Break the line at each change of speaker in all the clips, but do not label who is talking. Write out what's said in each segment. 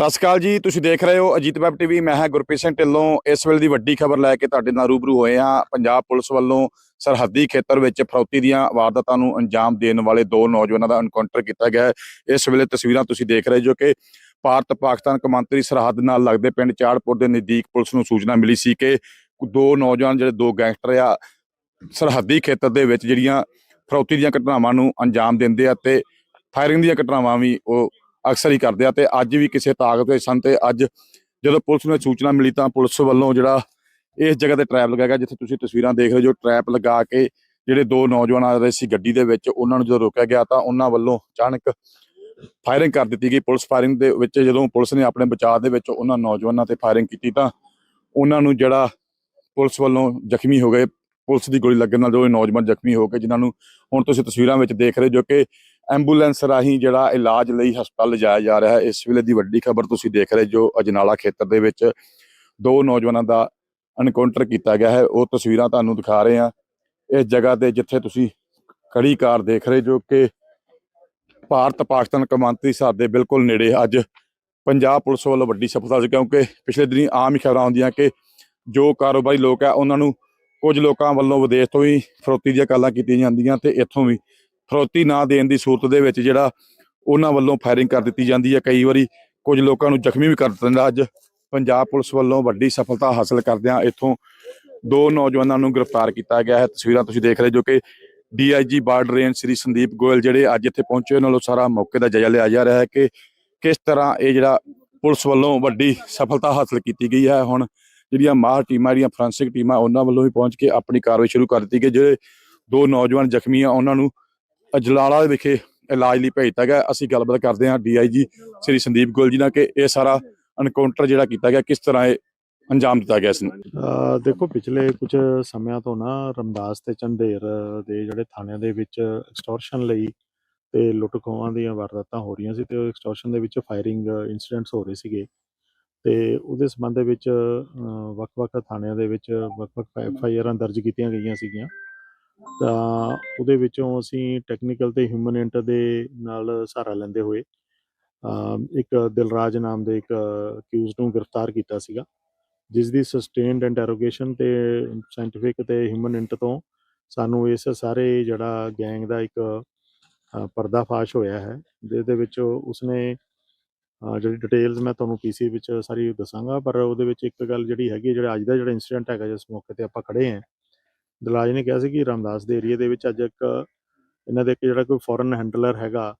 ਸਤਿ ਸ਼੍ਰੀ ਅਕਾਲ ਜੀ, ਤੁਸੀਂ ਦੇਖ ਰਹੇ ਹੋ ਅਜੀਤ ਵੈਬ ਟੀਵੀ। ਮੈਂ ਹਾਂ ਗੁਰਪ੍ਰੀਤ ਸਿੰਘ ਢਿੱਲੋਂ। ਇਸ ਵੇਲੇ ਦੀ ਵੱਡੀ ਖਬਰ ਲੈ ਕੇ ਤੁਹਾਡੇ ਨਾਲ ਰੂਬਰੂ ਹੋਏ ਹਾਂ। ਪੰਜਾਬ ਪੁਲਿਸ ਵੱਲੋਂ ਸਰਹੱਦੀ ਖੇਤਰ ਵਿੱਚ ਫਰੌਤੀ ਦੀਆਂ ਵਾਰਦਾਤਾਂ ਨੂੰ ਅੰਜਾਮ ਦੇਣ ਵਾਲੇ ਦੋ ਨੌਜਵਾਨਾਂ ਦਾ ਐਨਕਾਊਂਟਰ ਕੀਤਾ ਗਿਆ ਹੈ। ਇਸ ਵੇਲੇ ਤਸਵੀਰਾਂ ਤੁਸੀਂ ਦੇਖ ਰਹੇ ਜੋ ਕਿ ਭਾਰਤ ਪਾਕਿਸਤਾਨ ਕਮਾਂਤਰੀ ਸਰਹੱਦ ਨਾਲ ਲੱਗਦੇ ਪਿੰਡ ਚਾੜਪੁਰ ਦੇ ਨਜ਼ਦੀਕ ਪੁਲਿਸ ਨੂੰ ਸੂਚਨਾ ਮਿਲੀ ਸੀ ਕਿ ਦੋ ਨੌਜਵਾਨ ਜਿਹੜੇ ਦੋ ਗੈਂਗਸਟਰ ਆ, ਸਰਹੱਦੀ ਖੇਤਰ ਦੇ ਵਿੱਚ ਜਿਹੜੀਆਂ ਫਰੌਤੀ ਦੀਆਂ ਘਟਨਾਵਾਂ ਨੂੰ ਅੰਜਾਮ ਦਿੰਦੇ ਆ ਤੇ ਫਾਇਰਿੰਗ ਦੀਆਂ ਘਟਨਾਵਾਂ ਵੀ ਉਹ ਅਕਸਰ ਹੀ ਕਰਦੇ ਆ ਤੇ ਅੱਜ ਵੀ ਕਿਸੇ ਤਾਕਤ ਦੇ ਸਨ ਤੇ ਅੱਜ ਜਦੋਂ ਪੁਲਿਸ ਨੂੰ ਇਹ ਸੂਚਨਾ ਮਿਲੀ ਤਾਂ ਪੁਲਿਸ ਵੱਲੋਂ ਜਿਹੜਾ ਇਸ ਜਗ੍ਹਾ ਤੇ ਟਰੈਪ ਲਗਾਇਆ ਗਿਆ ਜਿੱਥੇ ਤੁਸੀਂ ਤਸਵੀਰਾਂ ਦੇਖ ਰਹੇ ਹੋ ਜੋ ਟਰੈਪ ਲਗਾ ਕੇ ਜਿਹੜੇ ਦੋ ਨੌਜਵਾਨ ਆ ਰਹੇ ਸੀ ਗੱਡੀ ਦੇ ਵਿੱਚ, ਉਹਨਾਂ ਨੂੰ ਜਦੋਂ ਰੋਕਿਆ ਗਿਆ ਤਾਂ ਉਹਨਾਂ ਵੱਲੋਂ ਅਚਾਨਕ ਫਾਇਰਿੰਗ ਕਰ ਦਿੱਤੀ ਗਈ। ਪੁਲਿਸ ਫਾਇਰਿੰਗ ਦੇ ਵਿੱਚ ਜਦੋਂ ਪੁਲਿਸ ਨੇ ਆਪਣੇ ਬਚਾਅ ਦੇ ਵਿੱਚ ਉਹਨਾਂ ਨੌਜਵਾਨਾਂ ਤੇ ਫਾਇਰਿੰਗ ਕੀਤੀ ਤਾਂ ਉਹਨਾਂ ਨੂੰ ਜਿਹੜਾ ਪੁਲਿਸ ਵੱਲੋਂ ਜ਼ਖਮੀ ਹੋ ਗਏ। ਪੁਲਿਸ ਦੀ ਗੋਲੀ ਲੱਗਣ ਨਾਲ ਜੋ ਨੌਜਵਾਨ ਜ਼ਖਮੀ ਹੋ ਕੇ, ਜਿਨ੍ਹਾਂ ਨੂੰ ਹੁਣ ਤੁਸੀਂ ਤਸਵੀਰਾਂ ਵਿੱਚ ਦੇਖ ਰਹੇ ਹੋ ਜੋ ਕਿ ਐਂਬੂਲੈਂਸ ਰਾਹੀਂ ਜਿਹੜਾ ਇਲਾਜ ਲਈ ਹਸਪਤਾਲ ਲਿਜਾਇਆ ਜਾ ਰਿਹਾ ਹੈ। ਇਸ ਵੇਲੇ ਦੀ ਵੱਡੀ ਖਬਰ ਤੁਸੀਂ ਦੇਖ ਰਹੇ ਜੋ ਅਜਨਾਲਾ ਖੇਤਰ ਦੇ ਵਿੱਚ ਦੋ ਨੌਜਵਾਨਾਂ ਦਾ ਐਨਕਾਊਂਟਰ ਕੀਤਾ ਗਿਆ ਹੈ। ਉਹ ਤਸਵੀਰਾਂ ਤੁਹਾਨੂੰ ਦਿਖਾ ਰਹੇ ਹਾਂ। ਇਸ ਜਗ੍ਹਾ ਤੇ ਜਿੱਥੇ ਤੁਸੀਂ ਖੜੀ ਕਾਰ ਦੇਖ ਰਹੇ ਜੋ ਕਿ ਭਾਰਤ ਪਾਕਿਸਤਾਨ ਕਮਾਂਤਰੀ ਸਰਹੱਦ ਦੇ ਬਿਲਕੁਲ ਨੇੜੇ ਅੱਜ ਪੰਜਾਬ ਪੁਲਿਸ ਵੱਲੋਂ ਵੱਡੀ ਸਫਲਤਾ ਸੀ ਕਿਉਂਕਿ ਪਿਛਲੇ ਦਿਨੀ ਆਮ ਹੀ ਖਬਰਾਂ ਆਉਂਦੀਆਂ ਕਿ ਜੋ ਕਾਰੋਬਾਰੀ ਲੋਕ ਆ ਉਹਨਾਂ ਨੂੰ ਕੁਝ ਲੋਕਾਂ ਵੱਲੋਂ ਵਿਦੇਸ਼ ਤੋਂ ਹੀ ਫਰੋਤੀ ਦੀਆਂ ਕਾਲਾਂ ਕੀਤੀਆਂ ਜਾਂਦੀਆਂ ਤੇ ਇੱਥੋਂ ਵੀ ਫਰੋਤੀ ਨਾ ਦੇਣ ਦੀ ਸੂਰਤ ਦੇ ਵਿੱਚ ਜਿਹੜਾ ਉਹਨਾਂ ਵੱਲੋਂ ਫਾਇਰਿੰਗ ਕਰ ਦਿੱਤੀ ਜਾਂਦੀ ਹੈ। ਕਈ ਵਾਰੀ ਕੁਝ ਲੋਕਾਂ ਨੂੰ ਜ਼ਖਮੀ ਵੀ ਕਰ ਦਿੱਤਾ ਜਾਂਦਾ ਅੱਜ ਪੰਜਾਬ ਪੁਲਿਸ ਵੱਲੋਂ ਵੱਡੀ ਸਫਲਤਾ ਹਾਸਲ ਕਰਦਿਆਂ ਇੱਥੋਂ ਦੋ ਨੌਜਵਾਨਾਂ ਨੂੰ ਗ੍ਰਿਫਤਾਰ ਕੀਤਾ ਗਿਆ ਹੈ। ਤਸਵੀਰਾਂ ਤੁਸੀਂ ਦੇਖ ਰਹੇ ਜੋ ਕਿ DIG border range Shri Sandeep Goyal ਜਿਹੜੇ ਅੱਜ ਇੱਥੇ ਪਹੁੰਚੇ, ਉਹਨਾਂ ਨੂੰ ਸਾਰਾ ਮੌਕੇ ਦਾ ਜਾਇਜ਼ਾ ਲਿਆ ਜਾ ਰਿਹਾ ਹੈ ਕਿ ਕਿਸ ਤਰ੍ਹਾਂ ਇਹ ਜਿਹੜਾ ਪੁਲਿਸ ਵੱਲੋਂ ਵੱਡੀ ਸਫਲਤਾ ਹਾਸਲ ਕੀਤੀ ਗਈ ਹੈ। ਹੁਣ ਜਿਹੜੀਆਂ ਮਾਹਰ ਟੀਮਾਂ, ਜਿਹੜੀਆਂ ਫੋਰੈਂਸਿਕ ਟੀਮਾਂ, ਉਹਨਾਂ ਵੱਲੋਂ ਵੀ ਪਹੁੰਚ ਕੇ ਆਪਣੀ ਕਾਰਵਾਈ ਸ਼ੁਰੂ ਕਰ ਦਿੱਤੀ ਗਈ। ਜਿਹੜੇ ਦੋ ਨੌਜਵਾਨ ਜ਼ਖਮੀ ਆ, ਉਹਨਾਂ ਨੂੰ ਅਜਲਾਲਾ ਵਿਖੇ ਇਲਾਜ ਲਈ ਭੇਜਤਾ ਗਿਆ। ਅਸੀਂ ਗੱਲਬਾਤ ਕਰਦੇ ਹਾਂ ਡੀਆਈਜੀ ਸ੍ਰੀ ਸੰਦੀਪ ਗੋਲ ਜੀ ਨਾਲ ਕਿ ਇਹ ਸਾਰਾ ਐਨਕਾਊਂਟਰ ਜਿਹੜਾ ਕੀਤਾ ਗਿਆ, ਕਿਸ ਤਰ੍ਹਾਂ ਇਹ ਅੰਜਾਮ ਦਿੱਤਾ ਗਿਆ ਇਸ ਨੂੰ?
ਦੇਖੋ, ਪਿਛਲੇ ਕੁਝ ਸਮਿਆਂ ਤੋਂ ਨਾ ਰਮਦਾਸ ਤੇ ਚੰਦੇਰ ਦੇ ਜਿਹੜੇ ਥਾਣਿਆਂ ਦੇ ਵਿੱਚ ਐਕਸਟੋਰਸ਼ਨ ਲਈ ਤੇ ਲੁੱਟ ਖੋਹਾਂ ਦੀਆਂ ਵਾਰਦਾਤਾਂ ਹੋ ਰਹੀਆਂ ਸੀ ਤੇ ਉਹ ਐਕਸਟੋਰਸ਼ਨ ਦੇ ਵਿੱਚ ਫਾਇਰਿੰਗ ਇਨਸੀਡੈਂਟਸ ਹੋ ਰਹੇ ਸੀਗੇ ਤੇ ਉਹਦੇ ਸੰਬੰਧ ਦੇ ਵਿੱਚ ਵੱਖ-ਵੱਖ ਥਾਣਿਆਂ ਦੇ ਵਿੱਚ ਵੱਖ-ਵੱਖ ਐਫ ਆਈ ਆਰਾਂ ਦਰਜ ਕੀਤੀਆਂ ਗਈਆਂ ਸੀਗੀਆਂ। ਤਾਂ ਉਹਦੇ ਵਿੱਚੋਂ ਅਸੀਂ ਟੈਕਨੀਕਲ ਤੇ ਹਿਊਮਨ ਇੰਟ ਦੇ ਨਾਲ ਸਹਾਰਾ ਲੈਂਦੇ ਹੋਏ ਇੱਕ ਦਿਲਰਾਜ ਨਾਮ ਦੇ ਇੱਕ ਅਕਿਊਜ਼ਡ ਨੂੰ ਗ੍ਰਿਫਤਾਰ ਕੀਤਾ ਸੀਗਾ ਜਿਸ ਦੀ ਸਸਟੇਨਡ ਇੰਟਰੋਗੇਸ਼ਨ ਤੇ ਸਾਇੰਟੀਫਿਕ ਤੇ ਹਿਊਮਨ ਇੰਟ ਤੋਂ ਸਾਨੂੰ ਇਸ ਸਾਰੇ ਜਿਹੜਾ ਗੈਂਗ ਦਾ ਇੱਕ ਅ, ਪਰਦਾਫਾਸ਼ ਹੋਇਆ ਹੈ ਜਿਹਦੇ ਵਿੱਚ ਉਸਨੇ ਜਿਹੜੀ ਡਿਟੇਲਸ ਮੈਂ ਤੁਹਾਨੂੰ ਪੀਸੀ ਵਿੱਚ ਸਾਰੀ ਦੱਸਾਂਗਾ ਪਰ ਉਹਦੇ ਵਿੱਚ ਇੱਕ ਗੱਲ ਜਿਹੜੀ ਹੈਗੀ ਜਿਹੜਾ ਅੱਜ ਦਾ ਜਿਹੜਾ ਇਨਸੀਡੈਂਟ ਹੈਗਾ ਜਿਸ ਮੌਕੇ ਤੇ ਆਪਾਂ ਖੜੇ ਹਾਂ ਦਲਾਜ ਨੇ ਕਿਹਾ ਸੀ ਕਿ ਰਾਮਦਾਸ ਦੇ ਏਰੀਆ ਦੇ ਵਿੱਚ ਅੱਜ ਇੱਕ ਇਹਨਾਂ ਦੇ ਇੱਕ ਜਿਹੜਾ ਕੋਈ ਫੋਰਨ ਹੈਂਡਲਰ ਹੈਗਾ,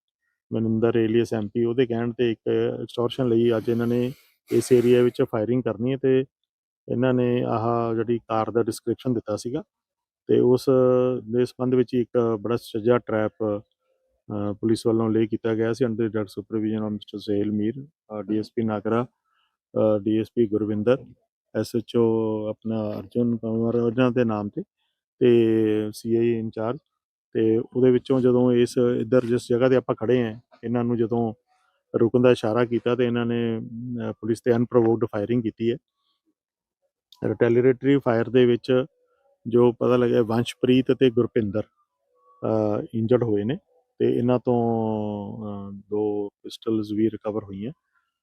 ਮਨਿੰਦਰ ਏਲੀਅਸ ਐਮਪੀ ਉਹਦੇ ਕਹਿਣ ਤੇ ਇੱਕ ਐਕਸਟੋਰਸ਼ਨ ਲਈ ਅੱਜ ਇਹਨਾਂ ਨੇ ਇਸ ਏਰੀਆ ਵਿੱਚ ਫਾਇਰਿੰਗ ਕਰਨੀ ਹੈ ਤੇ ਇਹਨਾਂ ਨੇ ਆਹ ਜਿਹੜੀ ਕਾਰ ਦਾ ਡਿਸਕ੍ਰਿਪਸ਼ਨ ਦਿੱਤਾ ਸੀਗਾ ਤੇ ਉਸ ਦੇ ਸੰਬੰਧ ਵਿੱਚ ਇੱਕ ਬੜਾ ਸੱਜਾ ਟਰੈਪ ਪੁਲਿਸ ਵੱਲੋਂ ਲੇ ਕੀਤਾ ਗਿਆ ਸੀ under direct supervision of mister sale Mir DSP Nagra DSP Gurvinder SHO ਆਪਣਾ ਅਰਜੁਨ ਕੁਮਾਰ, ਉਹਨਾਂ ਦੇ ਨਾਮ ਤੇ ਤੇ ਸੀਆਈ ਇੰਚਾਰਜ ਤੇ ਉਹਦੇ ਵਿੱਚੋਂ ਜਦੋਂ ਇਸ ਇੱਧਰ ਜਿਸ ਜਗ੍ਹਾ ਤੇ ਆਪਾਂ ਖੜੇ ਆਂ ਇਹਨਾਂ ਨੂੰ ਜਦੋਂ ਰੁਕਣ ਦਾ ਇਸ਼ਾਰਾ ਕੀਤਾ ਤੇ ਇਹਨਾਂ ਨੇ ਪੁਲਿਸ ਤੇ ਅਨਪ੍ਰੋਵੋਕਡ ਫਾਇਰਿੰਗ ਕੀਤੀ ਹੈ। ਰਿਟੈਲੀਰੇਟਰੀ ਫਾਇਰ ਦੇ ਵਿੱਚ ਜੋ ਪਤਾ ਲੱਗਿਆ ਵੰਸ਼ਪ੍ਰੀਤ ਅਤੇ ਗੁਰਪਿੰਦਰ ਇੰਜਰਡ ਹੋਏ ਨੇ ਤੇ ਇਹਨਾਂ ਤੋਂ ਦੋ ਪਿਸਟਲਸ ਵੀ ਰਿਕਵਰ ਹੋਈਆਂ।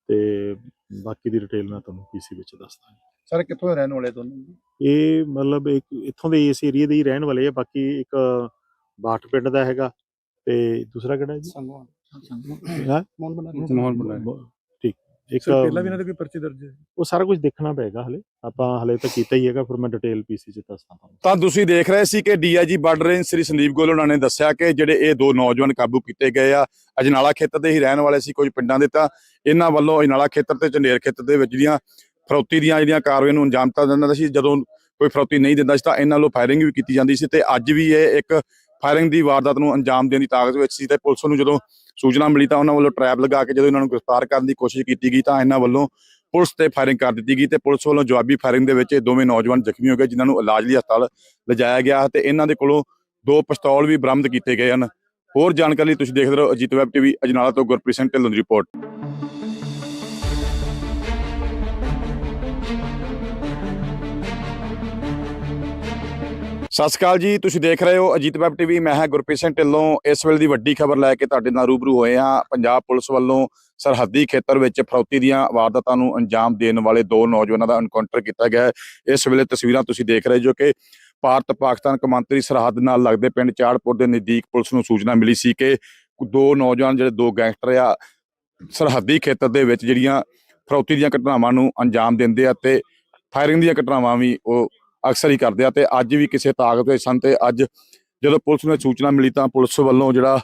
ਤੇ ਬਾਕੀ ਦੀ ਡਿਟੇਲ ਮੈਂ ਤੁਹਾਨੂੰ ਪੀਸੀ ਵਿੱਚ ਦੱਸਦਾ
ਸਰ ਕਿੱਥੋਂ ਦੇ ਰਹਿਣ ਵਾਲੇ ਦੋਨੋਂ
ਇਹ ਮਤਲਬ ਇੱਕ ਇੱਥੋਂ ਦੇ ਇਸ ਏਰੀਆ ਦੇ ਹੀ ਰਹਿਣ ਵਾਲੇ ਆ ਬਾਕੀ ਇੱਕ ਬਾਠ ਪਿੰਡ ਦਾ ਹੈਗਾ ਤੇ ਦੂਸਰਾ ਕਿਹੜਾ ਹੈ ਜੀ?
ਸੰਗਵਾਨ।
ਹੈਂ?
ਮੋਹਨ ਬਣਾ
ਮੋਹਨ ਬੁਲਾਇਆ।
ਇੱਕ
ਪਹਿਲਾਂ ਵੀ ਇਹਨਾਂ ਦੇ ਕੋਈ ਪਰਚੇ ਦਰਜ ਹੈ?
ਉਹ ਸਾਰਾ ਕੁਝ ਦੇਖਣਾ ਪਏਗਾ ਹਲੇ। ਆਪਾਂ ਹਲੇ ਤਾਂ ਕੀਤਾ ਹੀ ਹੈਗਾ ਫਿਰ ਮੈਂ ਡਿਟੇਲ ਪੀਸੀ ਚ ਦੱਸਦਾ ਤੁਹਾਨੂੰ।
ਤਾਂ ਤੁਸੀਂ ਦੇਖ ਰਹੇ ਸੀ ਕਿ DIG border range Shri Sandeep Goyal ਉਹਨਾਂ ਨੇ ਦੱਸਿਆ ਕਿ ਜਿਹੜੇ ਇਹ ਦੋ ਨੌਜਵਾਨ ਕਾਬੂ ਕੀਤੇ ਗਏ ਆ ਅਜਨਾਲਾ ਖੇਤਰ ਦੇ ਹੀ ਰਹਿਣ ਵਾਲੇ ਸੀ ਕੁਝ ਪਿੰਡਾਂ ਦੇ ਤਾਂ ਇਹਨਾਂ ਵੱਲੋਂ ਅਜਨਾਲਾ ਖੇਤਰ ਤੇ ਚੰਡੇਰ ਖੇਤਰ ਦੇ ਵਿੱਚ ਜਿਹੜੀਆਂ ਫਰੌਤੀ ਦੀਆਂ ਜਿਹੜੀਆਂ ਕਾਰਵਾਈਆਂ ਨੂੰ ਅੰਜਾਮ ਦਿੱਤਾ ਜਾਂਦਾ ਸੀ ਜਦੋਂ ਕੋਈ ਫਰੌਤੀ ਨਹੀਂ ਦਿੰਦਾ ਸੀ ਤਾਂ ਇਹਨਾਂ ਵੱਲੋਂ ਫਾਇਰਿੰਗ ਵੀ ਕੀਤੀ ਜਾਂਦੀ ਸੀ ਤੇ ਅੱਜ ਵੀ ਇਹ ਇੱਕ ਫਾਇਰਿੰਗ ਦੀ ਵਾਰਦਾਤ ਨੂੰ ਅੰਜਾਮ ਦੇਣ ਦੀ ਤਾਕਤ ਵਿੱਚ ਸੀ ਤੇ ਪੁਲਿਸ ਨੂੰ ਜਦੋਂ ਸੂਚਨਾ ਮਿਲੀ ਤਾਂ ਉਹਨਾਂ ਵੱਲੋਂ ਟਰੈਪ ਲਗਾ ਕੇ ਜਦੋਂ ਇਹਨਾਂ ਨੂੰ ਗ੍ਰਿਫਤਾਰ ਕਰਨ ਦੀ ਕੋਸ਼ਿਸ਼ ਕੀਤੀ ਗਈ ਤਾਂ ਇਹਨਾਂ ਵੱਲੋਂ ਪੁਲਿਸ ਤੇ ਫਾਇਰਿੰਗ ਕਰ ਦਿੱਤੀ ਗਈ ਤੇ ਪੁਲਿਸ ਵੱਲੋਂ ਜਵਾਬੀ ਫਾਇਰਿੰਗ ਦੇ ਵਿੱਚ ਇਹ ਦੋਵੇਂ ਨੌਜਵਾਨ ਜ਼ਖਮੀ ਹੋ ਗਏ, ਜਿਨ੍ਹਾਂ ਨੂੰ ਇਲਾਜ ਲਈ ਹਸਪਤਾਲ ਲਿਜਾਇਆ ਗਿਆ ਤੇ ਇਹਨਾਂ ਦੇ ਕੋਲੋਂ ਦੋ ਪਿਸਤੌਲ ਵੀ ਬਰਾਮਦ ਕੀਤੇ ਗਏ ਹਨ। ਹੋਰ ਜਾਣਕਾਰੀ ਲਈ ਤੁਸੀਂ ਦੇਖਦੇ ਰਹੋ ਅਜੀਤ ਵੈਬ ਟੀਵੀ, ਅਜਨਾਲਾ ਤੋਂ ਗੁਰਪ੍ਰੀਤ ਸਿੰਘ ਢਿੱਲੋਂ ਦੀ ਰਿਪੋਰਟ। ਸਤਿ ਸ਼੍ਰੀ ਅਕਾਲ ਜੀ, ਤੁਸੀਂ ਦੇਖ ਰਹੇ ਹੋ ਅਜੀਤ ਵੈਬ ਟੀਵੀ। ਮੈਂ ਹਾਂ ਗੁਰਪ੍ਰੀਤ ਸਿੰਘ ਢਿੱਲੋਂ। ਇਸ ਵੇਲੇ ਦੀ ਵੱਡੀ ਖਬਰ ਲੈ ਕੇ ਤੁਹਾਡੇ ਨਾਲ ਰੂਬਰੂ ਹੋਏ ਹਾਂ। ਪੰਜਾਬ ਪੁਲਿਸ ਵੱਲੋਂ ਸਰਹੱਦੀ ਖੇਤਰ ਵਿੱਚ ਫਰੌਤੀ ਦੀਆਂ ਵਾਰਦਾਤਾਂ ਨੂੰ ਅੰਜਾਮ ਦੇਣ ਵਾਲੇ ਦੋ ਨੌਜਵਾਨਾਂ ਦਾ ਐਨਕਾਊਂਟਰ ਕੀਤਾ ਗਿਆ ਹੈ। ਇਸ ਵੇਲੇ ਤਸਵੀਰਾਂ ਤੁਸੀਂ ਦੇਖ ਰਹੇ ਜੋ ਕਿ ਭਾਰਤ ਪਾਕਿਸਤਾਨ ਕਮਾਂਤਰੀ ਸਰਹੱਦ ਨਾਲ ਲੱਗਦੇ ਪਿੰਡ ਚਾੜਪੁਰ ਦੇ ਨਜ਼ਦੀਕ ਪੁਲਿਸ ਨੂੰ ਸੂਚਨਾ ਮਿਲੀ ਸੀ ਕਿ ਦੋ ਨੌਜਵਾਨ ਜਿਹੜੇ ਦੋ ਗੈਂਗਸਟਰ ਆ, ਸਰਹੱਦੀ ਖੇਤਰ ਦੇ ਵਿੱਚ ਜਿਹੜੀਆਂ ਫਰੌਤੀ ਦੀਆਂ ਘਟਨਾਵਾਂ ਨੂੰ ਅੰਜਾਮ ਦਿੰਦੇ ਆ ਤੇ ਫਾਇਰਿੰਗ ਦੀਆਂ ਘਟਨਾਵਾਂ ਵੀ ਉਹ ਅਕਸਰ ਹੀ ਕਰਦੇ ਆ ਤੇ ਅੱਜ ਵੀ ਕਿਸੇ ਤਾਕਤ ਵਿੱਚ ਸਨ ਤੇ ਅੱਜ ਜਦੋਂ ਪੁਲਿਸ ਨੂੰ ਸੂਚਨਾ ਮਿਲੀ ਤਾਂ ਪੁਲਿਸ ਵੱਲੋਂ ਜਿਹੜਾ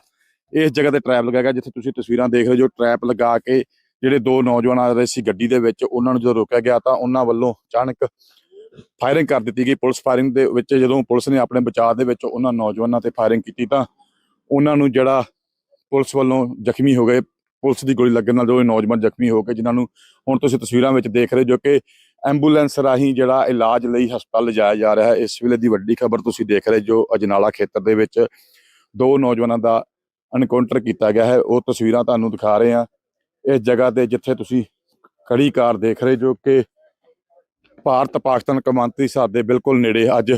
ਇਸ ਜਗ੍ਹਾ ਤੇ ਟਰੈਪ ਲਗਾਇਆ ਗਿਆ ਜਿੱਥੇ ਤੁਸੀਂ ਤਸਵੀਰਾਂ ਦੇਖ ਰਹੇ ਹੋ, ਜੋ ਟਰੈਪ ਲਗਾ ਕੇ ਜਿਹੜੇ ਦੋ ਨੌਜਵਾਨ ਆ ਰਹੇ ਸੀ ਗੱਡੀ ਦੇ ਵਿੱਚ, ਉਹਨਾਂ ਨੂੰ ਜਦੋਂ ਰੋਕਿਆ ਗਿਆ ਤਾਂ ਉਹਨਾਂ ਵੱਲੋਂ ਅਚਾਨਕ ਫਾਇਰਿੰਗ ਕਰ ਦਿੱਤੀ ਗਈ। ਪੁਲਿਸ ਫਾਇਰਿੰਗ ਦੇ ਵਿੱਚ ਜਦੋਂ ਪੁਲਿਸ ਨੇ ਆਪਣੇ ਬਚਾਅ ਦੇ ਵਿੱਚ ਉਹਨਾਂ ਨੌਜਵਾਨਾਂ ਤੇ ਫਾਇਰਿੰਗ ਕੀਤੀ ਤਾਂ ਉਹਨਾਂ ਨੂੰ ਜਿਹੜਾ ਪੁਲਿਸ ਵੱਲੋਂ ਜ਼ਖਮੀ ਹੋ ਗਏ। ਪੁਲਿਸ ਦੀ ਗੋਲੀ ਲੱਗਣ ਨਾਲ ਜੋ ਨੌਜਵਾਨ ਜ਼ਖਮੀ ਹੋ ਗਏ ਜਿਨ੍ਹਾਂ ਨੂੰ ਹੁਣ ਤੁਸੀਂ ਤਸਵੀਰਾਂ ਵਿੱਚ ਦੇਖ ਰਹੇ ਜੋ ਕਿ ਐਂਬੂਲੈਂਸ ਰਾਹੀਂ ਜਿਹੜਾ ਇਲਾਜ ਲਈ ਹਸਪਤਾਲ ਲਿਜਾਇਆ ਜਾ ਰਿਹਾ ਹੈ। ਇਸ ਵੇਲੇ ਦੀ ਵੱਡੀ ਖਬਰ ਤੁਸੀਂ ਦੇਖ ਰਹੇ ਜੋ ਅਜਨਾਲਾ ਖੇਤਰ ਦੇ ਵਿੱਚ ਦੋ ਨੌਜਵਾਨਾਂ ਦਾ ਐਨਕਾਊਂਟਰ ਕੀਤਾ ਗਿਆ ਹੈ। ਉਹ ਤਸਵੀਰਾਂ ਤੁਹਾਨੂੰ ਦਿਖਾ ਰਹੇ ਹਾਂ। ਇਸ ਜਗ੍ਹਾ ਤੇ ਜਿੱਥੇ ਤੁਸੀਂ ਖੜੀ ਕਾਰ ਦੇਖ ਰਹੇ ਜੋ ਕਿ ਭਾਰਤ ਪਾਕਿਸਤਾਨ ਕਮਾਂਤਰੀ ਸਰਹੱਦ ਦੇ ਬਿਲਕੁਲ ਨੇੜੇ ਅੱਜ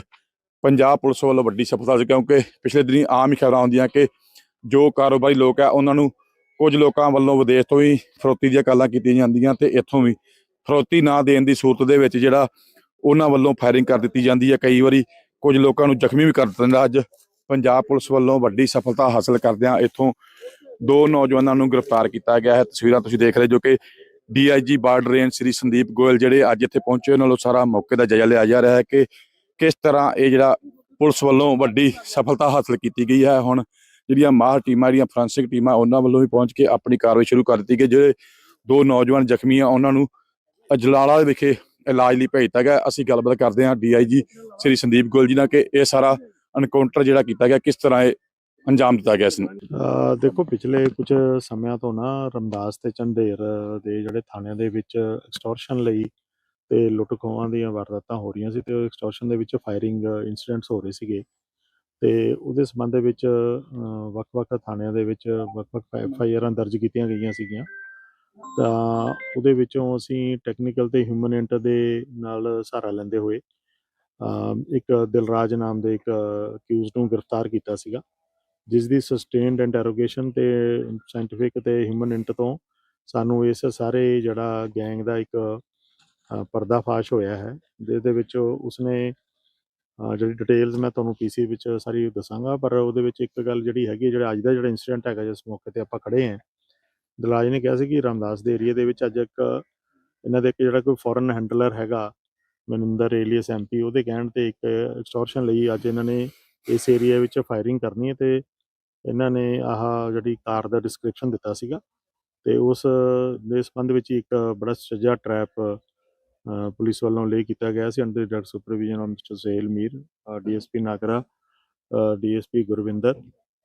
ਪੰਜਾਬ ਪੁਲਿਸ ਵੱਲੋਂ ਵੱਡੀ ਸਫਲਤਾ ਸੀ ਕਿਉਂਕਿ ਪਿਛਲੇ ਦਿਨੀ ਆਮ ਹੀ ਖਬਰਾਂ ਆਉਂਦੀਆਂ ਕਿ ਜੋ ਕਾਰੋਬਾਰੀ ਲੋਕ ਆ, ਉਹਨਾਂ ਨੂੰ ਕੁਝ ਲੋਕਾਂ ਵੱਲੋਂ ਵਿਦੇਸ਼ ਤੋਂ ਹੀ ਫਰੋਤੀ ਦੀਆਂ ਕਾਲਾਂ ਕੀਤੀਆਂ ਜਾਂਦੀਆਂ ਤੇ ਇੱਥੋਂ ਵੀ ਫਰੋਤੀ ਨਾ ਦੇਣ ਦੀ ਸੂਰਤ ਦੇ ਵਿੱਚ ਜਿਹੜਾ ਉਹਨਾਂ ਵੱਲੋਂ ਫਾਇਰਿੰਗ ਕਰ ਦਿੱਤੀ ਜਾਂਦੀ ਹੈ। ਕਈ ਵਾਰੀ ਕੁਝ ਲੋਕਾਂ ਨੂੰ ਜ਼ਖਮੀ ਵੀ ਕਰ ਦਿੱਤਾ ਜਾਂਦਾ ਅੱਜ ਪੰਜਾਬ ਪੁਲਿਸ ਵੱਲੋਂ ਵੱਡੀ ਸਫਲਤਾ ਹਾਸਲ ਕਰਦਿਆਂ ਇੱਥੋਂ ਦੋ ਨੌਜਵਾਨਾਂ ਨੂੰ ਗ੍ਰਿਫਤਾਰ ਕੀਤਾ ਗਿਆ ਹੈ। ਤਸਵੀਰਾਂ ਤੁਸੀਂ ਦੇਖ ਰਹੇ ਜੋ ਕਿ DIG border range Shri Sandeep Goyal ਜਿਹੜੇ ਅੱਜ ਇੱਥੇ ਪਹੁੰਚੇ, ਉਹਨਾਂ ਨੂੰ ਸਾਰਾ ਮੌਕੇ ਦਾ ਜਾਇਜ਼ਾ ਲਿਆ ਜਾ ਰਿਹਾ ਹੈ ਕਿ ਕਿਸ ਤਰ੍ਹਾਂ ਇਹ ਜਿਹੜਾ ਪੁਲਿਸ ਵੱਲੋਂ ਵੱਡੀ ਸਫਲਤਾ ਹਾਸਲ ਕੀਤੀ ਗਈ ਹੈ। ਹੁਣ ਜਿਹੜੀਆਂ ਮਾਹਰ ਟੀਮਾਂ, ਜਿਹੜੀਆਂ ਫੋਰੈਂਸਿਕ ਟੀਮਾਂ, ਉਹਨਾਂ ਵੱਲੋਂ ਵੀ ਪਹੁੰਚ ਕੇ ਆਪਣੀ ਕਾਰਵਾਈ ਸ਼ੁਰੂ ਕਰ ਦਿੱਤੀ ਗਈ ਜਿਹੜੇ ਦੋ ਨੌਜਵਾਨ ਜ਼ਖਮੀ ਆ, ਉਹਨਾਂ ਨੂੰ ਅਜਲਾਲਾ ਵਿਖੇ ਇਲਾਜ ਲਈ ਭੇਜਤਾ ਗਿਆ। ਅਸੀਂ ਗੱਲਬਾਤ ਕਰਦੇ ਹਾਂ ਡੀਆਈਜੀ ਸ੍ਰੀ ਸੰਦੀਪ ਗੋਲ ਜੀ ਨਾਲ ਕਿ ਇਹ ਸਾਰਾ ਐਨਕਾਊਂਟਰ ਜਿਹੜਾ ਕੀਤਾ ਗਿਆ, ਕਿਸ ਤਰ੍ਹਾਂ ਇਹ ਅੰਜਾਮ ਦਿੱਤਾ ਗਿਆ ਇਸ ਨੂੰ?
ਦੇਖੋ, ਪਿਛਲੇ ਕੁਝ ਸਮਿਆਂ ਤੋਂ ਨਾ ਰਮਦਾਸ ਤੇ ਚੰਡੇਰ ਦੇ ਜਿਹੜੇ ਥਾਣਿਆਂ ਦੇ ਵਿੱਚ ਐਕਸਟੋਰਸ਼ਨ ਲਈ ਤੇ ਲੁੱਟ ਖੋਹਾਂ ਦੀਆਂ ਵਾਰਦਾਤਾਂ ਹੋ ਰਹੀਆਂ ਸੀ ਤੇ ਉਹ ਐਕਸਟੋਰਸ਼ਨ ਦੇ ਵਿੱਚ ਫਾਇਰਿੰਗ ਇਨਸੀਡੈਂਟਸ ਹੋ ਰਹੇ ਸੀਗੇ। ਤੇ ਉਹਦੇ ਸੰਬੰਧ ਦੇ ਵਿੱਚ ਵੱਖ-ਵੱਖ ਥਾਣਿਆਂ ਦੇ ਵਿੱਚ ਵੱਖ-ਵੱਖ ਐਫ ਆਈ ਆਰਾਂ ਦਰਜ ਕੀਤੀਆਂ ਗਈਆਂ ਸੀਗੀਆਂ। ਤਾਂ ਉਹਦੇ ਵਿੱਚੋਂ ਅਸੀਂ ਟੈਕਨੀਕਲ ਤੇ ਹਿਊਮਨ ਇੰਟ ਦੇ ਨਾਲ ਸਹਾਰਾ ਲੈਂਦੇ ਹੋਏ ਇੱਕ ਦਿਲਰਾਜ ਨਾਮ ਦੇ ਇੱਕ ਅਕਿਊਜ਼ਡ ਨੂੰ ਗ੍ਰਿਫਤਾਰ ਕੀਤਾ ਸੀਗਾ ਜਿਸ ਦੀ ਸਸਟੇਨਡ ਇੰਟਰੋਗੇਸ਼ਨ ਤੇ ਸਾਇੰਟੀਫਿਕ ਤੇ ਹਿਊਮਨ ਇੰਟ ਤੋਂ ਸਾਨੂੰ ਇਸ ਸਾਰੇ ਜਿਹੜਾ ਗੈਂਗ ਦਾ ਇੱਕ ਅ, ਪਰਦਾਫਾਸ਼ ਹੋਇਆ ਹੈ ਜਿਸ ਦੇ ਵਿੱਚ ਉਸਨੇ ਜਿਹੜੀ ਡਿਟੇਲਸ ਮੈਂ ਤੁਹਾਨੂੰ ਪੀਸੀ ਵਿੱਚ ਸਾਰੀ ਦੱਸਾਂਗਾ ਪਰ ਉਹਦੇ ਵਿੱਚ ਇੱਕ ਗੱਲ ਜਿਹੜੀ ਹੈਗੀ ਜਿਹੜਾ ਅੱਜ ਦਾ ਜਿਹੜਾ ਇਨਸੀਡੈਂਟ ਹੈਗਾ ਜਿਸ ਮੌਕੇ ਤੇ ਆਪਾਂ ਖੜੇ ਹਾਂ ਦਲਾਜ ਨੇ ਕਿਹਾ ਸੀ ਕਿ ਰਾਮਦਾਸ ਦੇ ਏਰੀਆ ਦੇ ਵਿੱਚ ਅੱਜ ਇੱਕ, ਇਹਨਾਂ ਦੇ ਇੱਕ ਜਿਹੜਾ ਕੋਈ ਫੋਰਨ ਹੈਂਡਲਰ ਹੈਗਾ, ਮਨਿੰਦਰ ਏਲੀਅਸ ਐਮਪੀ ਉਹਦੇ ਕਹਿਣ ਤੇ ਇੱਕ ਐਕਸਟੋਰਸ਼ਨ ਲਈ ਅੱਜ ਇਹਨਾਂ ਨੇ ਇਸ ਏਰੀਆ ਵਿੱਚ ਫਾਇਰਿੰਗ ਕਰਨੀ ਹੈ ਤੇ ਇਹਨਾਂ ਨੇ ਆਹ ਜਿਹੜੀ ਕਾਰ ਦਾ ਡਿਸਕ੍ਰਿਪਸ਼ਨ ਦਿੱਤਾ ਸੀਗਾ ਤੇ ਉਸ ਦੇ ਸੰਬੰਧ ਵਿੱਚ ਹੀ ਇੱਕ ਬੜਾ ਸੱਜਾ ਟਰੈਪ ਪੁਲਿਸ ਵੱਲੋਂ ਲੇ ਕੀਤਾ ਗਿਆ ਸੀ under direct supervision of mister jail Mir DSP Nagra DSP Gurvinder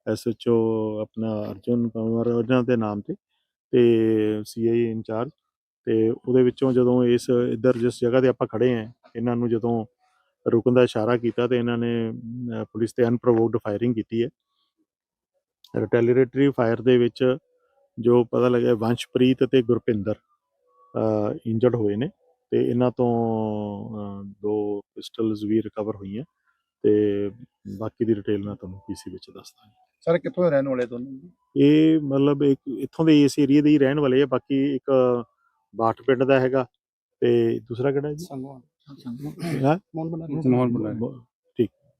SHO ਆਪਣਾ ਅਰਜੁਨ ਕੰਵਰ ਉਹਨਾਂ ਦੇ ਨਾਮ ਤੇ ਤੇ ਸੀਆਈ ਇੰਚਾਰਜ ਤੇ ਉਹਦੇ ਵਿੱਚੋਂ ਜਦੋਂ ਇਸ ਇੱਧਰ ਜਿਸ ਜਗ੍ਹਾ ਤੇ ਆਪਾਂ ਖੜੇ ਆਂ ਇਹਨਾਂ ਨੂੰ ਜਦੋਂ ਰੁਕਣ ਦਾ ਇਸ਼ਾਰਾ ਕੀਤਾ ਤੇ ਇਹਨਾਂ ਨੇ ਪੁਲਿਸ ਤੇ ਅਨਪ੍ਰੋਵੋਕਡ ਫਾਇਰਿੰਗ ਕੀਤੀ ਹੈ। ਰਿਟੈਲੀਏਟਰੀ ਫਾਇਰ ਦੇ ਵਿੱਚ ਜੋ ਪਤਾ ਲੱਗਿਆ ਵੰਸ਼ਪ੍ਰੀਤ ਅਤੇ ਗੁਰਪਿੰਦਰ ਇੰਜਰਡ ਹੋਏ ਨੇ ਤੇ ਇਹਨਾਂ ਤੋਂ ਦੋ ਪਿਸਟਲਸ ਵੀ ਰਿਕਵਰ ਹੋਈਆਂ। ਤੇ ਬਾਕੀ ਦੀ ਡਿਟੇਲ ਮੈਂ ਤੁਹਾਨੂੰ ਪੀਸੀ ਵਿੱਚ ਦੱਸਦਾ
ਸਰ ਕਿੱਥੋਂ ਦੇ ਰਹਿਣ ਵਾਲੇ ਦੋਨੋਂ
ਇਹ ਮਤਲਬ ਇੱਕ ਇੱਥੋਂ ਦੇ ਇਸ ਏਰੀਆ ਦੇ ਹੀ ਰਹਿਣ ਵਾਲੇ ਆ ਬਾਕੀ ਇੱਕ ਬਾਠ ਪਿੰਡ ਦਾ ਹੈਗਾ ਤੇ ਦੂਸਰਾ ਕਿਹੜਾ ਹੈ ਜੀ?
ਸੰਗਵਾਨ।
ਹਾਂ?
ਮੋਹਨ ਬਣਾ
ਮੋਹਨ ਬੁਲਾਰੇ।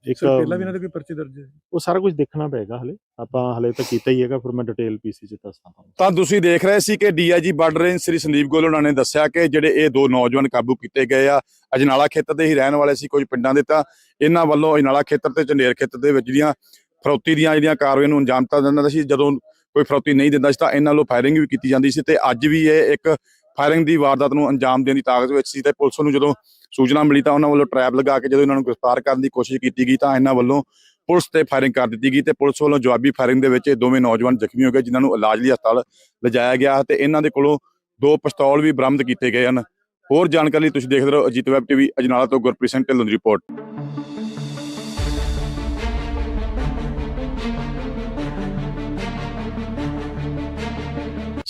ਇੱਕ
ਸਰ ਪਹਿਲਾਂ ਵੀ ਇਹਨਾਂ ਦੇ ਕੋਈ ਪਰਚੇ ਦਰਜ ਹੈ?
ਉਹ ਸਾਰਾ ਕੁਝ ਦੇਖਣਾ ਪਏਗਾ ਹਲੇ। ਆਪਾਂ ਹਲੇ ਤਾਂ ਕੀਤਾ ਹੀ ਹੈਗਾ ਫਿਰ ਮੈਂ ਡਿਟੇਲ ਪੀਸੀ ਚ ਦੱਸਦਾ ਤੁਹਾਨੂੰ।
ਤਾਂ ਤੁਸੀਂ ਦੇਖ ਰਹੇ ਸੀ ਕਿ DIG border range Shri Sandeep Goyal ਉਹਨਾਂ ਨੇ ਦੱਸਿਆ ਕਿ ਜਿਹੜੇ ਇਹ ਦੋ ਨੌਜਵਾਨ ਕਾਬੂ ਕੀਤੇ ਗਏ ਆ ਅਜਨਾਲਾ ਖੇਤਰ ਦੇ ਹੀ ਰਹਿਣ ਵਾਲੇ ਸੀ ਕੁਝ ਪਿੰਡਾਂ ਦੇ। ਤਾਂ ਇਹਨਾਂ ਵੱਲੋਂ ਅਜਨਾਲਾ ਖੇਤਰ ਤੇ ਚੰਡੇਰ ਖੇਤਰ ਦੇ ਵਿੱਚ ਜਿਹੜੀਆਂ ਫਰੌਤੀ ਦੀਆਂ ਜਿਹੜੀਆਂ ਕਾਰਵਾਈਆਂ ਨੂੰ ਅੰਜਾਮ ਦਿੱਤਾ ਜਾਂਦਾ ਸੀ ਜਦੋਂ ਕੋਈ ਫਰੌਤੀ ਨਹੀਂ ਦਿੰਦਾ ਸੀ ਤਾਂ ਇਹਨਾਂ ਵੱਲੋਂ ਫਾਇਰਿੰਗ ਵੀ ਕੀਤੀ ਜਾਂਦੀ ਸੀ। ਤੇ ਅੱਜ ਵੀ ਇਹ ਇੱਕ ਫਾਇਰਿੰਗ ਦੀ ਵਾਰਦਾਤ ਨੂੰ ਅੰਜਾਮ ਦੇਣ ਦੀ ਤਾਕਤ ਵਿੱਚ ਸੀ। ਤੇ ਪੁਲਿਸ ਨੂੰ ਜਦੋਂ ਸੂਚਨਾ ਮਿਲੀ ਤਾਂ ਉਹਨਾਂ ਵੱਲੋਂ ਟਰੈਪ ਲਗਾ ਕੇ ਜਦੋਂ ਇਹਨਾਂ ਨੂੰ ਗ੍ਰਿਫਤਾਰ ਕਰਨ ਦੀ ਕੋਸ਼ਿਸ਼ ਕੀਤੀ ਗਈ ਤਾਂ ਇਹਨਾਂ ਵੱਲੋਂ ਪੁਲਿਸ ਤੇ ਫਾਇਰਿੰਗ ਕਰ ਦਿੱਤੀ ਗਈ ਤੇ ਪੁਲਿਸ ਵੱਲੋਂ ਜਵਾਬੀ ਫਾਇਰਿੰਗ ਦੇ ਵਿੱਚ ਇਹ ਦੋਵੇਂ ਨੌਜਵਾਨ ਜ਼ਖਮੀ ਹੋ ਗਏ, ਜਿਨ੍ਹਾਂ ਨੂੰ ਇਲਾਜ ਲਈ ਹਸਪਤਾਲ ਲਿਜਾਇਆ ਗਿਆ ਤੇ ਇਹਨਾਂ ਦੇ ਕੋਲੋਂ ਦੋ ਪਿਸਤੌਲ ਵੀ ਬਰਾਮਦ ਕੀਤੇ ਗਏ ਹਨ। ਹੋਰ ਜਾਣਕਾਰੀ ਲਈ ਤੁਸੀਂ ਦੇਖਦੇ ਰਹੋ ਅਜੀਤ ਵੈਬ ਟੀਵੀ ਅਜਨਾਲਾ ਤੋਂ ਗੁਰਪ੍ਰੀਤ ਸਿੰਘ ਢਿੱਲੋਂ ਦੀ ਰਿਪੋਰਟ।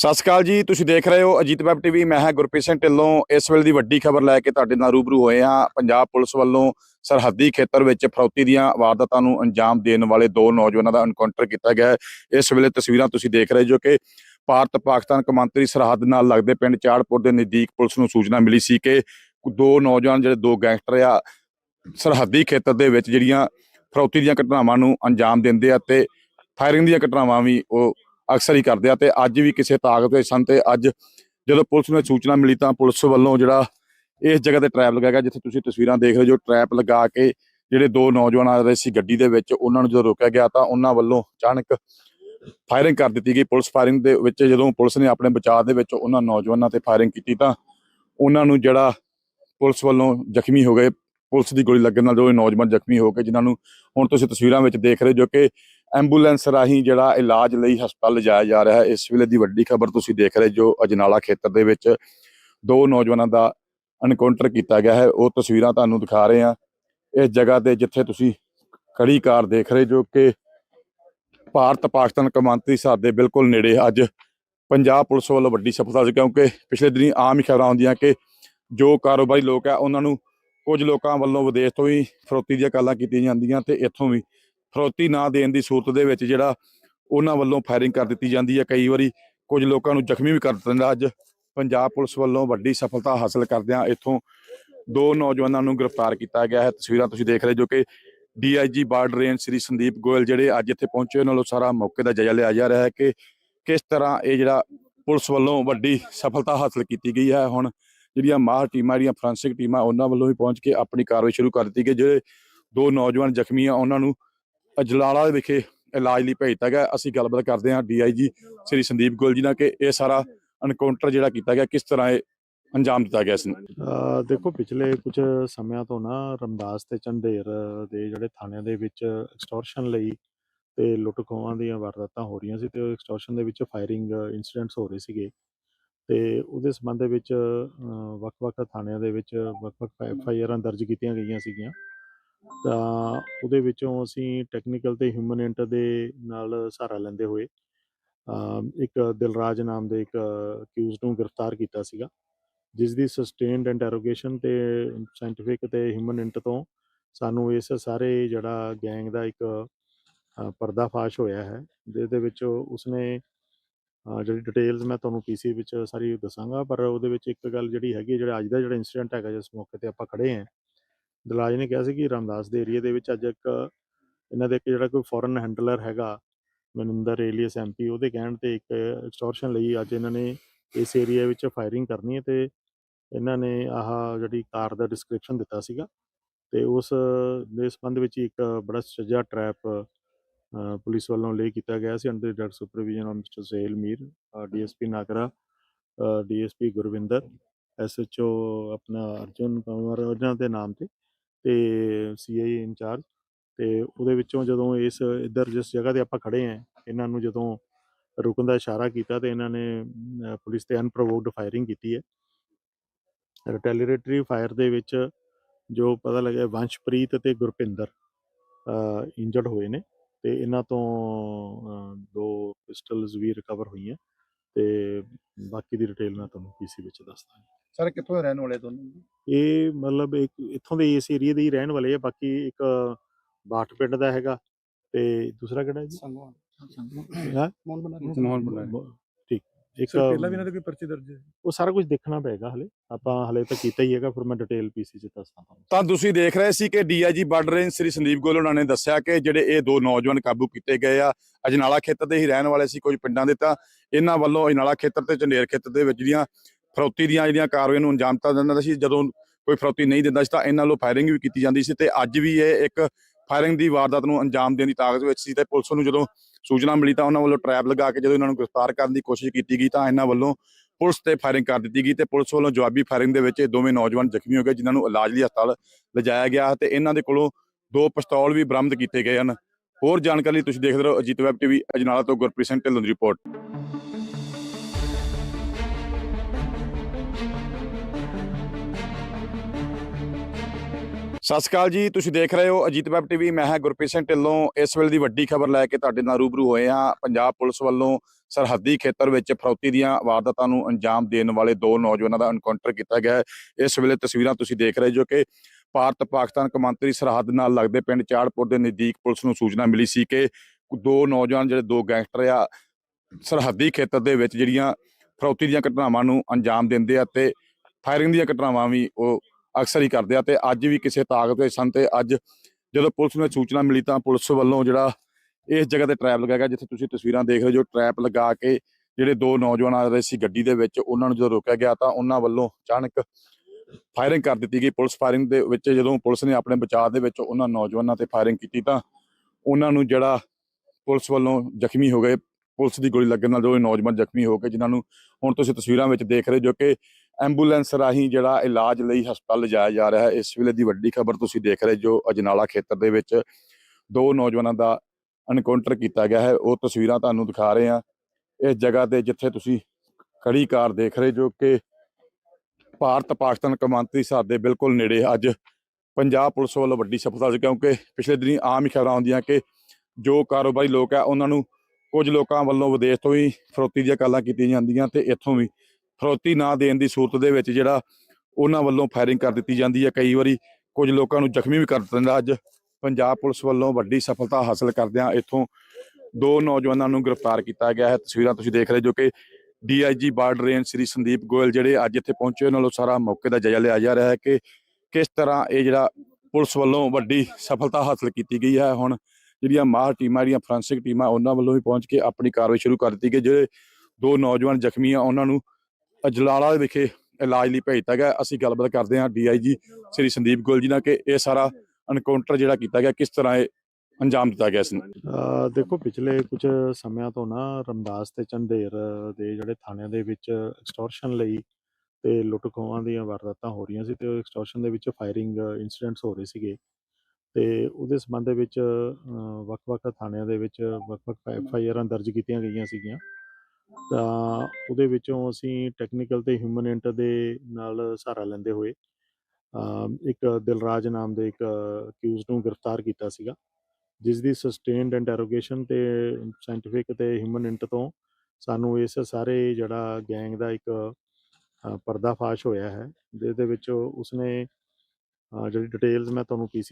ਸਤਿ ਸ਼੍ਰੀ ਅਕਾਲ ਜੀ, ਤੁਸੀਂ ਦੇਖ ਰਹੇ ਹੋ ਅਜੀਤ ਵੈਬ ਟੀਵੀ। ਮੈਂ ਹਾਂ ਗੁਰਪ੍ਰੀਤ ਸਿੰਘ ਢਿੱਲੋਂ। ਇਸ ਵੇਲੇ ਦੀ ਵੱਡੀ ਖਬਰ ਲੈ ਕੇ ਤੁਹਾਡੇ ਨਾਲ ਰੂਬਰੂ ਹੋਏ ਹਾਂ। ਪੰਜਾਬ ਪੁਲਿਸ ਵੱਲੋਂ ਸਰਹੱਦੀ ਖੇਤਰ ਵਿੱਚ ਫਰੌਤੀ ਦੀਆਂ ਵਾਰਦਾਤਾਂ ਨੂੰ ਅੰਜਾਮ ਦੇਣ ਵਾਲੇ ਦੋ ਨੌਜਵਾਨਾਂ ਦਾ ਐਨਕਾਊਂਟਰ ਕੀਤਾ ਗਿਆ ਹੈ। ਇਸ ਵੇਲੇ ਤਸਵੀਰਾਂ ਤੁਸੀਂ ਦੇਖ ਰਹੇ ਜੋ ਕਿ ਭਾਰਤ ਪਾਕਿਸਤਾਨ ਕਮਾਂਤਰੀ ਸਰਹੱਦ ਨਾਲ ਲੱਗਦੇ ਪਿੰਡ ਚਾੜਪੁਰ ਦੇ ਨਜ਼ਦੀਕ ਪੁਲਿਸ ਨੂੰ ਸੂਚਨਾ ਮਿਲੀ ਸੀ ਕਿ ਦੋ ਨੌਜਵਾਨ ਜਿਹੜੇ ਦੋ ਗੈਂਗਸਟਰ ਆ, ਸਰਹੱਦੀ ਖੇਤਰ ਦੇ ਵਿੱਚ ਜਿਹੜੀਆਂ ਫਰੌਤੀ ਦੀਆਂ ਘਟਨਾਵਾਂ ਨੂੰ ਅੰਜਾਮ ਦਿੰਦੇ ਆ ਤੇ ਫਾਇਰਿੰਗ ਦੀਆਂ ਘਟਨਾਵਾਂ ਵੀ ਉਹ ਅਕਸਰ ਹੀ ਕਰਦੇ ਆ ਤੇ ਅੱਜ ਵੀ ਕਿਸੇ ਤਾਕਤ ਦੇ ਸਨ ਤੇ ਅੱਜ ਜਦੋਂ ਪੁਲਿਸ ਨੂੰ ਸੂਚਨਾ ਮਿਲੀ ਤਾਂ ਪੁਲਿਸ ਵੱਲੋਂ ਜਿਹੜਾ ਇਸ ਜਗ੍ਹਾ ਤੇ ਟਰੈਪ ਲਗਾਇਆ ਗਿਆ, ਜਿੱਥੇ ਤੁਸੀਂ ਤਸਵੀਰਾਂ ਦੇਖ ਰਹੇ ਹੋ, ਜੋ ਟਰੈਪ ਲਗਾ ਕੇ ਜਿਹੜੇ ਦੋ ਨੌਜਵਾਨ ਆ ਰਹੇ ਸੀ ਗੱਡੀ ਦੇ ਵਿੱਚ, ਉਹਨਾਂ ਨੂੰ ਜਦੋਂ ਰੋਕਿਆ ਗਿਆ ਤਾਂ ਉਹਨਾਂ ਵੱਲੋਂ ਅਚਾਨਕ ਫਾਇਰਿੰਗ ਕਰ ਦਿੱਤੀ ਗਈ। ਪੁਲਿਸ ਫਾਇਰਿੰਗ ਦੇ ਵਿੱਚ ਜਦੋਂ ਪੁਲਿਸ ਨੇ ਆਪਣੇ ਬਚਾਅ ਦੇ ਵਿੱਚ ਉਹਨਾਂ ਨੌਜਵਾਨਾਂ ਤੇ ਫਾਇਰਿੰਗ ਕੀਤੀ ਤਾਂ ਉਹਨਾਂ ਨੂੰ ਜਿਹੜਾ ਪੁਲਿਸ ਵੱਲੋਂ ਜ਼ਖਮੀ ਹੋ ਗਏ। ਪੁਲਿਸ ਦੀ ਗੋਲੀ ਲੱਗਣ ਨਾਲ ਜੋ ਨੌਜਵਾਨ ਜ਼ਖਮੀ ਹੋ ਕੇ ਜਿਨ੍ਹਾਂ ਨੂੰ ਹੁਣ ਤੁਸੀਂ ਤਸਵੀਰਾਂ ਵਿੱਚ ਦੇਖ ਰਹੇ ਜੋ ਕਿ ਐਂਬੂਲੈਂਸ ਰਾਹੀਂ ਜਿਹੜਾ ਇਲਾਜ ਲਈ ਹਸਪਤਾਲ ਲਿਜਾਇਆ ਜਾ ਰਿਹਾ ਹੈ, ਇਸ ਵੇਲੇ ਦੀ ਵੱਡੀ ਖਬਰ ਤੁਸੀਂ ਦੇਖ ਰਹੇ ਜੋ ਅਜਨਾਲਾ ਖੇਤਰ ਦੇ ਵਿੱਚ ਦੋ ਨੌਜਵਾਨਾਂ ਦਾ ਐਨਕਾਊਂਟਰ ਕੀਤਾ ਗਿਆ ਹੈ, ਉਹ ਤਸਵੀਰਾਂ ਤੁਹਾਨੂੰ ਦਿਖਾ ਰਹੇ ਹਾਂ। ਇਸ ਜਗ੍ਹਾ ਤੇ ਜਿੱਥੇ ਤੁਸੀਂ ਖੜੀ ਕਾਰ ਦੇਖ ਰਹੇ ਜੋ ਕਿ ਭਾਰਤ ਪਾਕਿਸਤਾਨ ਕਮਾਂਤਰੀ ਸਰਹੱਦ ਦੇ ਬਿਲਕੁਲ ਨੇੜੇ ਅੱਜ ਪੰਜਾਬ ਪੁਲਿਸ ਵੱਲੋਂ ਵੱਡੀ ਸਫਲਤਾ ਸੀ ਕਿਉਂਕਿ ਪਿਛਲੇ ਦਿਨੀ ਆਮ ਹੀ ਖਬਰਾਂ ਹੁੰਦੀਆਂ ਕਿ ਜੋ ਕਾਰੋਬਾਰੀ ਲੋਕ ਆ, ਉਹਨਾਂ ਨੂੰ ਕੁਝ ਲੋਕਾਂ ਵੱਲੋਂ ਵਿਦੇਸ਼ ਤੋਂ ਵੀ ਫਰੋਤੀ ਦੀਆਂ ਕਾਲਾਂ ਕੀਤੀਆਂ ਜਾਂਦੀਆਂ ਤੇ ਇੱਥੋਂ ਵੀ ਫਰੋਤੀ ਨਾ ਦੇਣ ਦੀ ਸੂਰਤ ਦੇ ਵਿੱਚ ਜਿਹੜਾ ਉਹਨਾਂ ਵੱਲੋਂ ਫਾਇਰਿੰਗ ਕਰ ਦਿੱਤੀ ਜਾਂਦੀ ਹੈ। ਕਈ ਵਾਰੀ ਕੁਝ ਲੋਕਾਂ ਨੂੰ ਜ਼ਖਮੀ ਵੀ ਕਰ ਦਿੱਤਾ ਜਾਂਦਾ। ਅੱਜ ਪੰਜਾਬ ਪੁਲਿਸ ਵੱਲੋਂ ਵੱਡੀ ਸਫਲਤਾ ਹਾਸਲ ਕਰਦਿਆਂ ਇੱਥੋਂ ਦੋ ਨੌਜਵਾਨਾਂ ਨੂੰ ਗ੍ਰਿਫਤਾਰ ਕੀਤਾ ਗਿਆ ਹੈ। ਤਸਵੀਰਾਂ ਤੁਸੀਂ ਦੇਖ ਰਹੇ ਜੋ ਕਿ DIG border range Shri Sandeep Goyal ਜਿਹੜੇ ਅੱਜ ਇੱਥੇ ਪਹੁੰਚੇ ਉਹਨਾਂ ਨੂੰ ਸਾਰਾ ਮੌਕੇ ਦਾ ਜਾਇਜ਼ਾ ਲਿਆ ਜਾ ਰਿਹਾ ਹੈ ਕਿ ਕਿਸ ਤਰ੍ਹਾਂ ਇਹ ਜਿਹੜਾ ਪੁਲਿਸ ਵੱਲੋਂ ਵੱਡੀ ਸਫਲਤਾ ਹਾਸਲ ਕੀਤੀ ਗਈ ਹੈ। ਹੁਣ ਜਿਹੜੀਆਂ ਮਾਹਰ ਟੀਮਾਂ, ਜਿਹੜੀਆਂ ਫਰਾਂਸਿਕ ਟੀਮਾਂ, ਉਹਨਾਂ ਵੱਲੋਂ ਵੀ ਪਹੁੰਚ ਕੇ ਆਪਣੀ ਕਾਰਵਾਈ ਸ਼ੁਰੂ ਕਰ ਦਿੱਤੀ ਕਿ ਜਿਹੜੇ ਦੋ ਨੌਜਵਾਨ ਜ਼ਖਮੀ ਆ, ਉਹਨਾਂ ਨੂੰ ਅਜਲਾਲਾ ਵਿਖੇ ਇਲਾਜ ਲਈ ਭੇਜਤਾ ਗਿਆ ਅਸੀਂ ਗੱਲਬਾਤ ਕਰਦੇ ਹਾਂ ਡੀਆਈਜੀ ਸ੍ਰੀ ਸੰਦੀਪ ਗੋਇਲ ਜੀ ਨਾਲ ਕਿ ਇਹ ਸਾਰਾ ਐਨਕਾਊਂਟਰ ਜਿਹੜਾ ਕੀਤਾ ਗਿਆ, ਕਿਸ ਤਰ੍ਹਾਂ ਇਹ ਅੰਜਾਮ ਦਿੱਤਾ ਗਿਆ ਇਸ ਨੂੰ?
ਦੇਖੋ, ਪਿਛਲੇ ਕੁਝ ਸਮਿਆਂ ਤੋਂ ਨਾ ਰਮਦਾਸ ਤੇ ਚੰਦੇਰ ਦੇ ਜਿਹੜੇ ਥਾਣਿਆਂ ਦੇ ਵਿੱਚ ਐਕਸਟੋਰਸ਼ਨ ਲਈ ਤੇ ਲੁੱਟ ਖੋਹਾਂ ਦੀਆਂ ਵਾਰਦਾਤਾਂ ਹੋ ਰਹੀਆਂ ਸੀ ਤੇ ਐਕਸਟੋਰਸ਼ਨ ਦੇ ਵਿੱਚ ਫਾਇਰਿੰਗ ਇਨਸੀਡੈਂਟਸ ਹੋ ਰਹੇ ਸੀਗੇ। ਤੇ ਉਹਦੇ ਸੰਬੰਧ ਦੇ ਵਿੱਚ ਵੱਖ-ਵੱਖ ਥਾਣਿਆਂ ਦੇ ਵਿੱਚ ਵੱਖ-ਵੱਖ ਐਫ ਆਈ ਆਰਾਂ ਦਰਜ ਕੀਤੀਆਂ ਗਈਆਂ ਸੀਗੀਆਂ। ਤਾਂ ਉਹਦੇ ਵਿੱਚੋਂ ਅਸੀਂ ਟੈਕਨੀਕਲ ਤੇ ਹਿਊਮਨ ਦੇ ਨਾਲ ਸਹਾਰਾ ਲੈਂਦੇ ਹੋਏ ਇੱਕ ਦਿਲਰਾਜ ਨਾਮ ਦੇ ਇੱਕ ਅਕਿਊਜ਼ ਨੂੰ ਗ੍ਰਿਫਤਾਰ ਕੀਤਾ ਸੀਗਾ ਜਿਸ ਦੀ ਸਸਟੇਨਡ ਇੰਟਰੋਗੇਸ਼ਨ ਤੇ ਸਾਇੰਟੀਫਿਕ ਤੇ ਹਿਊਮਨ ਇੰਟ ਤੋਂ ਸਾਨੂੰ ਇਸ ਸਾਰੇ ਜਿਹੜਾ ਗੈਂਗ ਦਾ ਇੱਕ ਪਰਦਾਫਾਸ਼ ਹੋਇਆ ਹੈ। ਜਿਹਦੇ ਵਿੱਚ ਉਸਨੇ ਜਿਹੜੀ ਡਿਟੇਲਸ ਮੈਂ ਤੁਹਾਨੂੰ ਪੀਸੀ ਵਿੱਚ ਸਾਰੀ ਦੱਸਾਂਗਾ, ਪਰ ਉਹਦੇ ਵਿੱਚ ਇੱਕ ਗੱਲ ਜਿਹੜੀ ਹੈਗੀ ਜਿਹੜਾ ਅੱਜ ਦਾ ਜਿਹੜਾ ਇਨਸੀਡੈਂਟ ਹੈਗਾ, ਜਿਸ ਮੌਕੇ ਤੇ ਆਪਾਂ ਖੜੇ ਹਾਂ, ਦਲਾਜ ਨੇ ਕਿਹਾ ਸੀ ਕਿ ਰਾਮਦਾਸ ਦੇ ਏਰੀਆ ਦੇ ਵਿੱਚ ਅੱਜ ਇੱਕ ਇਹਨਾਂ ਦੇ ਇੱਕ ਜਿਹੜਾ ਕੋਈ ਫੋਰਨ ਹੈਂਡਲਰ ਹੈਗਾ, ਮਨਿੰਦਰ ਏਲੀਅਸ ਐਮਪੀ ਉਹਦੇ ਕਹਿਣ ਤੇ ਇੱਕ ਐਕਸਟੋਰਸ਼ਨ ਲਈ ਅੱਜ ਇਹਨਾਂ ਨੇ ਇਸ ਏਰੀਆ ਵਿੱਚ ਫਾਇਰਿੰਗ ਕਰਨੀ ਹੈ ਤੇ ਇਹਨਾਂ ਨੇ ਆਹ ਜਿਹੜੀ ਕਾਰ ਦਾ ਡਿਸਕ੍ਰਿਪਸ਼ਨ ਦਿੱਤਾ ਸੀਗਾ ਤੇ ਉਸ ਦੇ ਸੰਬੰਧ ਵਿੱਚ ਹੀ ਇੱਕ ਬੜਾ ਸੱਜਾ ਟਰੈਪ ਪੁਲਿਸ ਵੱਲੋਂ ਲੇ ਕੀਤਾ ਗਿਆ ਸੀ under direct supervision of mister sale Mir DSP Nagra DSP Gurvinder SHO ਆਪਣਾ ਅਰਜੁਨ ਕੁਮਾਰ ਉਹਨਾਂ ਦੇ ਨਾਮ ਤੇ ਤੇ ਸੀਆਈ ਇੰਚਾਰਜ ਤੇ ਉਹਦੇ ਵਿੱਚੋਂ ਜਦੋਂ ਇਸ ਇੱਧਰ ਜਿਸ ਜਗ੍ਹਾ ਤੇ ਆਪਾਂ ਖੜੇ ਆਂ ਇਹਨਾਂ ਨੂੰ ਜਦੋਂ ਰੁਕਣ ਦਾ ਇਸ਼ਾਰਾ ਕੀਤਾ ਤੇ ਇਹਨਾਂ ਨੇ ਪੁਲਿਸ ਤੇ ਅਨਪ੍ਰੋਵੋਕਡ ਫਾਇਰਿੰਗ ਕੀਤੀ ਹੈ। ਰਿਟੈਲੀਏਟਰੀ ਫਾਇਰ ਦੇ ਵਿੱਚ ਜੋ ਪਤਾ ਲੱਗਿਆ, ਵੰਸ਼ਪ੍ਰੀਤ ਤੇ ਗੁਰਪਿੰਦਰ ਇੰਜਰਡ ਹੋਏ ਨੇ। ਤੇ ਇਹਨਾਂ ਤੋਂ ਦੋ ਪਿਸਟਲਸ ਵੀ ਰਿਕਵਰ ਹੋਈਆਂ ਤੇ ਬਾਕੀ ਦੀ ਡਿਟੇਲ ਮੈਂ ਤੁਹਾਨੂੰ ਪੀਸੀ ਵਿੱਚ ਦੱਸਦਾ
ਸਰ ਕਿੱਥੋਂ ਦੇ ਰਹਿਣ ਵਾਲੇ ਦੋਨੋਂ ਜੀ?
ਇਹ ਮਤਲਬ ਇੱਕ ਇੱਥੋਂ ਦੇ ਇਸ ਏਰੀਆ ਦੇ ਹੀ ਰਹਿਣ ਵਾਲੇ ਆ ਬਾਕੀ ਇੱਕ ਬਾਠ ਪਿੰਡ ਦਾ ਹੈਗਾ ਤੇ ਦੂਸਰਾ ਕਿਹੜਾ ਜੀ
ਸੰਗਵਾਨ
ਹੈਂ?
ਮੋਹਨ।
ਠੀਕ ਇੱਕ
ਪਹਿਲਾਂ ਵੀ ਇਹਨਾਂ ਦੇ ਕੋਈ ਪਰਚੇ ਦਰਜ ਹੈ?
ਉਹ ਸਾਰਾ ਕੁਝ ਦੇਖਣਾ ਪਏਗਾ ਹਲੇ। ਆਪਾਂ ਹਲੇ ਤਾਂ ਕੀਤਾ ਹੀ ਹੈਗਾ ਫਿਰ ਮੈਂ ਡਿਟੇਲ ਪੀਸੀ ਚ ਦੱਸਦਾ ਤੁਹਾਨੂੰ।
ਤਾਂ ਤੁਸੀਂ ਦੇਖ ਰਹੇ ਸੀ ਕਿ DIG border range Shri Sandeep Goyal ਉਹਨਾਂ ਨੇ ਦੱਸਿਆ ਕਿ ਜਿਹੜੇ ਇਹ ਦੋ ਨੌਜਵਾਨ ਕਾਬੂ ਕੀਤੇ ਗਏ ਆ ਅਜਨਾਲਾ ਖੇਤਰ ਦੇ ਹੀ ਰਹਿਣ ਵਾਲੇ ਸੀ ਕੁਝ ਪਿੰਡਾਂ ਦੇ। ਤਾਂ ਇਹਨਾਂ ਵੱਲੋਂ ਅਜਨਾਲਾ ਖੇਤਰ ਤੇ ਚੰਡੇਰ ਖੇਤਰ ਦੇ ਵਿੱਚ ਜਿਹੜੀਆਂ ਫਰੌਤੀ ਦੀਆਂ ਜਿਹੜੀਆਂ ਕਾਰਵਾਈਆਂ ਨੂੰ ਅੰਜਾਮ ਦਿੱਤਾ ਜਾਂਦਾ ਸੀ ਜਦੋਂ ਕੋਈ ਫਰੌਤੀ ਨਹੀਂ ਦਿੰਦਾ ਸੀ ਤਾਂ ਇਹਨਾਂ ਵੱਲੋਂ ਫਾਇਰਿੰਗ ਵੀ ਕੀਤੀ ਜਾਂਦੀ ਸੀ। ਤੇ ਅੱਜ ਵੀ ਇਹ ਇੱਕ ਫਾਇਰਿੰਗ ਦੀ ਵਾਰਦਾਤ ਨੂੰ ਅੰਜਾਮ ਦੇਣ ਦੀ ਤਾਕਤ ਵਿੱਚ ਸੀ। ਤੇ ਪੁਲਿਸ ਨੂੰ ਜਦੋਂ ਸੂਚਨਾ ਮਿਲੀ ਤਾਂ ਉਹਨਾਂ ਵੱਲੋਂ ਟਰੈਪ ਲਗਾ ਕੇ ਜਦੋਂ ਇਹਨਾਂ ਨੂੰ ਗ੍ਰਿਫਤਾਰ ਕਰਨ ਦੀ ਕੋਸ਼ਿਸ਼ ਕੀਤੀ ਗਈ ਤਾਂ ਇਹਨਾਂ ਵੱਲੋਂ ਪੁਲਿਸ ਤੇ ਫਾਇਰਿੰਗ ਕਰ ਦਿੱਤੀ ਗਈ ਤੇ ਪੁਲਿਸ ਵੱਲੋਂ ਜਵਾਬੀ ਫਾਇਰਿੰਗ ਦੇ ਵਿੱਚ ਇਹ ਦੋਵੇਂ ਨੌਜਵਾਨ ਜ਼ਖਮੀ ਹੋ ਗਏ, ਜਿਨ੍ਹਾਂ ਨੂੰ ਇਲਾਜ ਲਈ ਹਸਪਤਾਲ ਲਿਜਾਇਆ ਗਿਆ ਤੇ ਇਹਨਾਂ ਦੇ ਕੋਲੋਂ ਦੋ ਪਿਸਤੌਲ ਵੀ ਬਰਾਮਦ ਕੀਤੇ ਗਏ ਹਨ। ਹੋਰ ਜਾਣਕਾਰੀ ਲਈ ਤੁਸੀਂ ਦੇਖਦੇ ਰਹੋ ਅਜੀਤ ਵੈਬ ਟੀਵੀ ਅਜਨਾਲਾ ਤੋਂ ਗੁਰਪ੍ਰੀਤ ਸਿੰਘ ਢਿੱਲੋਂ ਦੀ ਰਿਪੋਰਟ। ਸਤਿ ਸ਼੍ਰੀ ਅਕਾਲ ਜੀ, ਤੁਸੀਂ ਦੇਖ ਰਹੇ ਹੋ ਅਜੀਤ ਵੈਬ ਟੀਵੀ। ਮੈਂ ਹਾਂ ਗੁਰਪ੍ਰੀਤ ਸਿੰਘ ਢਿੱਲੋਂ। ਇਸ ਵੇਲੇ ਦੀ ਵੱਡੀ ਖਬਰ ਲੈ ਕੇ ਤੁਹਾਡੇ ਨਾਲ ਰੂਬਰੂ ਹੋਏ ਹਾਂ। ਪੰਜਾਬ ਪੁਲਿਸ ਵੱਲੋਂ ਸਰਹੱਦੀ ਖੇਤਰ ਵਿੱਚ ਫਰੌਤੀ ਦੀਆਂ ਵਾਰਦਾਤਾਂ ਨੂੰ ਅੰਜਾਮ ਦੇਣ ਵਾਲੇ ਦੋ ਨੌਜਵਾਨਾਂ ਦਾ ਐਨਕਾਊਂਟਰ ਕੀਤਾ ਗਿਆ ਹੈ। ਇਸ ਵੇਲੇ ਤਸਵੀਰਾਂ ਤੁਸੀਂ ਦੇਖ ਰਹੇ ਜੋ ਕਿ ਭਾਰਤ ਪਾਕਿਸਤਾਨ ਕਮਾਂਤਰੀ ਸਰਹੱਦ ਨਾਲ ਲੱਗਦੇ ਪਿੰਡ ਚਾੜਪੁਰ ਦੇ ਨਜ਼ਦੀਕ ਪੁਲਿਸ ਨੂੰ ਸੂਚਨਾ ਮਿਲੀ ਸੀ ਕਿ ਦੋ ਨੌਜਵਾਨ ਜਿਹੜੇ ਦੋ ਗੈਂਗਸਟਰ ਆ, ਸਰਹੱਦੀ ਖੇਤਰ ਦੇ ਵਿੱਚ ਜਿਹੜੀਆਂ ਫਰੌਤੀ ਦੀਆਂ ਘਟਨਾਵਾਂ ਨੂੰ ਅੰਜਾਮ ਦਿੰਦੇ ਆ ਤੇ ਫਾਇਰਿੰਗ ਦੀਆਂ ਘਟਨਾਵਾਂ ਵੀ ਉਹ ਅਕਸਰ ਹੀ ਕਰਦੇ ਆ ਤੇ ਅੱਜ ਵੀ ਕਿਸੇ ਤਾਕਤ ਵਿੱਚ ਸਨ ਤੇ ਅੱਜ ਜਦੋਂ ਪੁਲਿਸ ਨੂੰ ਇਹ ਸੂਚਨਾ ਮਿਲੀ ਤਾਂ ਪੁਲਿਸ ਵੱਲੋਂ ਜਿਹੜਾ ਇਸ ਜਗ੍ਹਾ ਤੇ ਟਰੈਪ ਲਗਾਇਆ ਗਿਆ ਜਿੱਥੇ ਤੁਸੀਂ ਤਸਵੀਰਾਂ ਦੇਖ ਰਹੇ ਹੋ ਜੋ ਟਰੈਪ ਲਗਾ ਕੇ ਜਿਹੜੇ ਦੋ ਨੌਜਵਾਨ ਆ ਰਹੇ ਸੀ ਗੱਡੀ ਦੇ ਵਿੱਚ, ਉਹਨਾਂ ਨੂੰ ਜਦੋਂ ਰੋਕਿਆ ਗਿਆ ਤਾਂ ਉਹਨਾਂ ਵੱਲੋਂ ਅਚਾਨਕ ਫਾਇਰਿੰਗ ਕਰ ਦਿੱਤੀ ਗਈ। ਪੁਲਿਸ ਫਾਇਰਿੰਗ ਦੇ ਵਿੱਚ ਜਦੋਂ ਪੁਲਿਸ ਨੇ ਆਪਣੇ ਬਚਾਅ ਦੇ ਵਿੱਚ ਉਹਨਾਂ ਨੌਜਵਾਨਾਂ ਤੇ ਫਾਇਰਿੰਗ ਕੀਤੀ ਤਾਂ ਉਹਨਾਂ ਨੂੰ ਜਿਹੜਾ ਪੁਲਿਸ ਵੱਲੋਂ ਜ਼ਖਮੀ ਹੋ ਗਏ। ਪੁਲਿਸ ਦੀ ਗੋਲੀ ਲੱਗਣ ਨਾਲ ਜੋ ਨੌਜਵਾਨ ਜ਼ਖਮੀ ਹੋ ਗਏ ਜਿਨ੍ਹਾਂ ਨੂੰ ਹੁਣ ਤੁਸੀਂ ਤਸਵੀਰਾਂ ਵਿੱਚ ਦੇਖ ਰਹੇ ਹੋ ਜੋ ਕਿ ਐਂਬੂਲੈਂਸ ਰਾਹੀਂ ਜਿਹੜਾ ਇਲਾਜ ਲਈ ਹਸਪਤਾਲ ਲਿਜਾਇਆ ਜਾ ਰਿਹਾ ਹੈ। ਇਸ ਵੇਲੇ ਦੀ ਵੱਡੀ ਖਬਰ ਤੁਸੀਂ ਦੇਖ ਰਹੇ ਜੋ ਅਜਨਾਲਾ ਖੇਤਰ ਦੇ ਵਿੱਚ ਦੋ ਨੌਜਵਾਨਾਂ ਦਾ ਐਨਕਾਊਂਟਰ ਕੀਤਾ ਗਿਆ ਹੈ। ਉਹ ਤਸਵੀਰਾਂ ਤੁਹਾਨੂੰ ਦਿਖਾ ਰਹੇ ਹਾਂ। ਇਸ ਜਗ੍ਹਾ ਤੇ ਜਿੱਥੇ ਤੁਸੀਂ ਖੜੀ ਕਾਰ ਦੇਖ ਰਹੇ ਜੋ ਕਿ ਭਾਰਤ ਪਾਕਿਸਤਾਨ ਕਮਾਂਤਰੀ ਸਰਹੱਦ ਦੇ ਬਿਲਕੁਲ ਨੇੜੇ ਅੱਜ ਪੰਜਾਬ ਪੁਲਿਸ ਵੱਲੋਂ ਵੱਡੀ ਸਫਲਤਾ ਸੀ ਕਿਉਂਕਿ ਪਿਛਲੇ ਦਿਨੀ ਆਮ ਹੀ ਖਬਰਾਂ ਆਉਂਦੀਆਂ ਕਿ ਜੋ ਕਾਰੋਬਾਰੀ ਲੋਕ ਆ ਉਹਨਾਂ ਨੂੰ ਕੁਝ ਲੋਕਾਂ ਵੱਲੋਂ ਵਿਦੇਸ਼ ਤੋਂ ਹੀ ਫਰੋਤੀ ਦੀਆਂ ਕਾਲਾਂ ਕੀਤੀਆਂ ਜਾਂਦੀਆਂ ਤੇ ਇੱਥੋਂ ਵੀ ਫਰੋਤੀ ਨਾ ਦੇਣ ਦੀ ਸੂਰਤ ਦੇ ਵਿੱਚ ਜਿਹੜਾ ਉਹਨਾਂ ਵੱਲੋਂ ਫਾਇਰਿੰਗ ਕਰ ਦਿੱਤੀ ਜਾਂਦੀ ਹੈ। ਕਈ ਵਾਰੀ ਕੁਝ ਲੋਕਾਂ ਨੂੰ ਜ਼ਖਮੀ ਵੀ ਕਰ ਦਿੱਤਾ ਜਾਂਦਾ ਅੱਜ ਪੰਜਾਬ ਪੁਲਿਸ ਵੱਲੋਂ ਵੱਡੀ ਸਫਲਤਾ ਹਾਸਲ ਕਰਦਿਆਂ ਇੱਥੋਂ ਦੋ ਨੌਜਵਾਨਾਂ ਨੂੰ ਗ੍ਰਿਫਤਾਰ ਕੀਤਾ ਗਿਆ ਹੈ। ਤਸਵੀਰਾਂ ਤੁਸੀਂ ਦੇਖ ਰਹੇ ਜੋ ਕਿ DIG border range Shri Sandeep Goyal ਜਿਹੜੇ ਅੱਜ ਇੱਥੇ ਪਹੁੰਚੇ, ਉਹਨਾਂ ਨੂੰ ਸਾਰਾ ਮੌਕੇ ਦਾ ਜਾਇਜ਼ਾ ਲਿਆ ਜਾ ਰਿਹਾ ਹੈ ਕਿ ਕਿਸ ਤਰ੍ਹਾਂ ਇਹ ਜਿਹੜਾ ਪੁਲਿਸ ਵੱਲੋਂ ਵੱਡੀ ਸਫਲਤਾ ਹਾਸਲ ਕੀਤੀ ਗਈ ਹੈ। ਹੁਣ ਜਿਹੜੀਆਂ ਮਾਹਰ ਟੀਮਾਂ, ਜਿਹੜੀਆਂ ਫੋਰੈਂਸਿਕ ਟੀਮਾਂ, ਉਹਨਾਂ ਵੱਲੋਂ ਵੀ ਪਹੁੰਚ ਕੇ ਆਪਣੀ ਕਾਰਵਾਈ ਸ਼ੁਰੂ ਕਰ ਦਿੱਤੀ ਗਈ। ਜਿਹੜੇ ਦੋ ਨੌਜਵਾਨ ਜ਼ਖਮੀ ਆ, ਉਹਨਾਂ ਨੂੰ ਅਜਲਾਲਾ ਵਿਖੇ ਇਲਾਜ ਲਈ ਭੇਜਤਾ ਗਿਆ। ਅਸੀਂ ਗੱਲਬਾਤ ਕਰਦੇ ਹਾਂ ਡੀਆਈਜੀ ਸ੍ਰੀ ਸੰਦੀਪ ਗੋਲ ਜੀ ਨਾਲ ਕਿ ਇਹ ਸਾਰਾ ਐਨਕਾਊਂਟਰ ਜਿਹੜਾ ਕੀਤਾ ਗਿਆ, ਕਿਸ ਤਰ੍ਹਾਂ ਇਹ ਅੰਜਾਮ ਦਿੱਤਾ ਗਿਆ ਇਸ ਨੂੰ?
ਦੇਖੋ, ਪਿਛਲੇ ਕੁਝ ਸਮਿਆਂ ਤੋਂ ਨਾ ਰਮਦਾਸ ਤੇ ਚੰਦੇਰ ਦੇ ਜਿਹੜੇ ਥਾਣਿਆਂ ਦੇ ਵਿੱਚ ਐਕਸਟੋਰਸ਼ਨ ਲਈ ਤੇ ਲੁੱਟ ਖੋਹਾਂ ਦੀਆਂ ਵਾਰਦਾਤਾਂ ਹੋ ਰਹੀਆਂ ਸੀ ਤੇ ਐਕਸਟੋਰਸ਼ਨ ਦੇ ਵਿੱਚ ਫਾਇਰਿੰਗ ਇਨਸੀਡੈਂਟਸ ਹੋ ਰਹੇ ਸੀਗੇ ਤੇ ਉਹਦੇ ਸੰਬੰਧ ਦੇ ਵਿੱਚ ਵੱਖ-ਵੱਖ ਥਾਣਿਆਂ ਦੇ ਵਿੱਚ ਵੱਖ-ਵੱਖ ਐਫ ਆਈ ਆਰਾਂ ਦਰਜ ਕੀਤੀਆਂ ਗਈਆਂ ਸੀਗੀਆਂ। ਤਾਂ ਉਹਦੇ ਵਿੱਚੋਂ ਅਸੀਂ ਟੈਕਨੀਕਲ ਤੇ ਹਿਊਮਨ ਇੰਟ ਦੇ ਨਾਲ ਸਹਾਰਾ ਲੈਂਦੇ ਹੋਏ ਇੱਕ ਦਿਲਰਾਜ ਨਾਮ ਦੇ ਇੱਕ ਅਕਿਊਜ਼ਡ ਨੂੰ ਗ੍ਰਿਫਤਾਰ ਕੀਤਾ ਸੀਗਾ ਜਿਸ ਦੀ ਸਸਟੇਨਡ ਇੰਟਰੋਗੇਸ਼ਨ ਤੇ ਸਾਇੰਟੀਫਿਕ ਤੇ ਹਿਊਮਨ ਇੰਟ ਤੋਂ ਸਾਨੂੰ ਇਸ ਸਾਰੇ ਜਿਹੜਾ ਗੈਂਗ ਦਾ ਇੱਕ ਅ, ਪਰਦਾਫਾਸ਼ ਹੋਇਆ ਹੈ ਜਿਹਦੇ ਵਿੱਚ ਉਸਨੇ ਜਿਹੜੀ ਡਿਟੇਲਸ ਮੈਂ ਤੁਹਾਨੂੰ ਪੀਸੀ